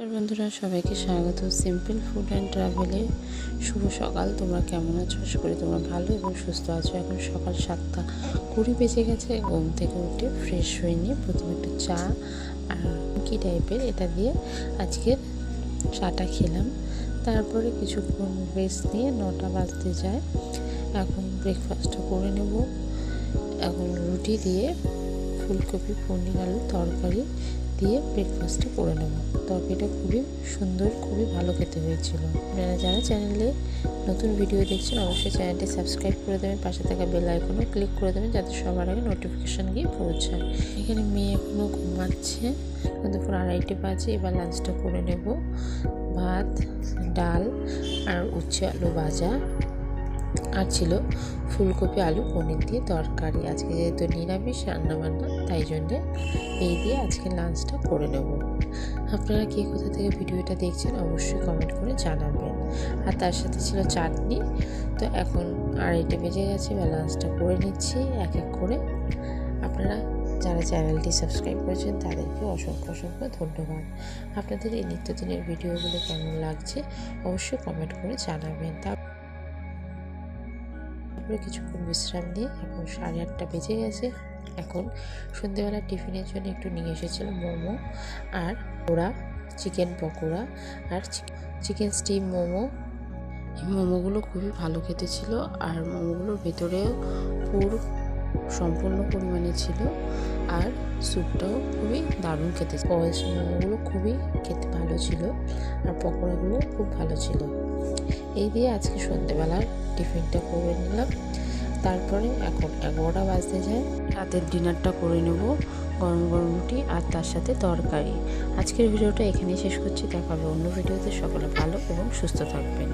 নমস্কার বন্ধুরা, সবাইকে স্বাগত। সিম্পল ফুড অ্যান্ড ট্রাভেলে শুভ সকাল। তোমরা কেমন আছো? আশা করি তোমরা ভালো এবং সুস্থ আছো। এখন সকাল সাতটা কুড়ি বেজে গেছে। ঘুম থেকে উঠে ফ্রেশ হয়ে নিয়ে প্রথমে একটু চা আর কি টাইপের এটা দিয়ে আজকে চাটা খেলাম। তারপরে কিছুক্ষণ রেস্ট নিয়ে নটা বাজতে যায়। এখন ব্রেকফাস্টটা করে নেব। এখন রুটি দিয়ে ফুলকপি পনির আলু তরকারি দিয়ে ব্রেকফাস্টটা করে নেব। তরকারিটা খুবই সুন্দর, খুবই ভালো খেতে হয়েছিল। আপনারা যারা চ্যানেলে নতুন ভিডিও দেখছেন, অবশ্যই চ্যানেলটি সাবস্ক্রাইব করে দেবেন। পাশে থাকা বেল আইকনও ক্লিক করে দেবেন, যাতে সবার আগে নোটিফিকেশান গিয়ে পৌঁছায়। এখানে মেয়ে এখনও ঘুমাচ্ছে। দুপুর আড়াইটে বাজে, এবার লাঞ্চটা করে নেব। ভাত, ডাল আর উচ্ছে আলু ভাজা। আর ছিল ফুলকপি, আলু, পনির দিয়ে তরকারি। আজকে যেহেতু নিরামিষ রান্নাবান্না, তাই জন্যে এই দিয়ে আজকে লাঞ্চটা করে নেব। আপনারা কে কোথা থেকে ভিডিওটা দেখছেন, অবশ্যই কমেন্ট করে জানাবেন। আর তার সাথে ছিল চাটনি। তো এখন আড়াইটে বেজে গেছে বা লাঞ্চটা করে নিচ্ছি এক এক করে। আপনারা যারা চ্যানেলটি সাবস্ক্রাইব করেছেন, তাদেরকে অসংখ্য অসংখ্য ধন্যবাদ। আপনাদের এই নিত্যদিনের ভিডিওগুলো কেমন লাগছে, অবশ্যই কমেন্ট করে জানাবেন। তা তারপরে কিছুক্ষণ বিশ্রাম নিয়ে এখন সাড়ে আটটা বেজে গেছে। এখন সন্ধেবেলা টিফিনের জন্য একটু নিয়ে এসেছিল মোমো আর ওরা চিকেন পকোড়া আর চিকেন স্টিম মোমো। এই মোমোগুলো খুবই ভালো খেতে ছিল আর মোমোগুলোর ভেতরেও পুর সম্পূর্ণ পরিমাণে ছিল আর স্যুপটাও খুবই দারুণ খেতে পয়েস মোমোগুলো খুবই খেতে ভালো ছিল আর পকোড়াগুলো খুব ভালো ছিল। এই দিয়ে আজকে সন্ধেবেলার টিফিনটা করে নিলাম। তারপরে এখন এগারোটা বাজতে যায়। রাতের ডিনারটা করে নেব, গরম গরম রুটি আর তার সাথে তরকারি। আজকের ভিডিওটা এখানেই শেষ করছি। দেখা হবে অন্য ভিডিওতে। সকলে ভালো এবং সুস্থ থাকবেন।